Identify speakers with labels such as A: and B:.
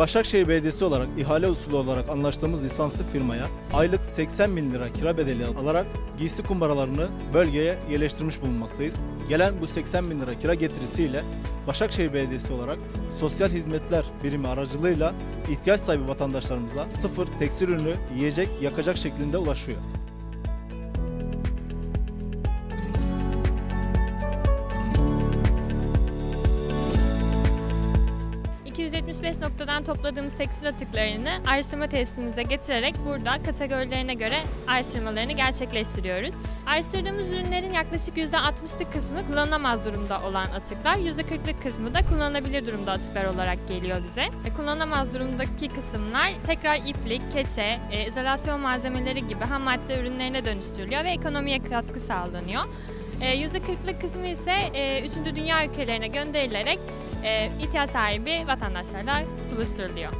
A: Başakşehir Belediyesi olarak ihale usulü olarak anlaştığımız lisanslı firmaya aylık 80 bin lira kira bedeli alarak giysi kumbaralarını bölgeye yerleştirmiş bulunmaktayız. Gelen bu 80 bin lira kira getirisiyle Başakşehir Belediyesi olarak sosyal hizmetler birimi aracılığıyla ihtiyaç sahibi vatandaşlarımıza sıfır tekstil ürünü yiyecek, yakacak şeklinde ulaşıyor.
B: ...275 noktadan topladığımız tekstil atıklarını araştırma tesisimize getirerek burada kategorilerine göre araştırmalarını gerçekleştiriyoruz. Araştırdığımız ürünlerin yaklaşık %60'lık kısmı kullanılamaz durumda olan atıklar, %40'lık kısmı da kullanılabilir durumda atıklar olarak geliyor bize. E, Kullanılamaz durumdaki kısımlar tekrar iplik, keçe, e, izolasyon malzemeleri gibi ham madde ürünlerine dönüştürülüyor ve ekonomiye katkı sağlanıyor. E, %40'lık kısmı ise e, 3. dünya ülkelerine gönderilerek e, ihtiyaç sahibi vatandaşlarla buluşturuluyor.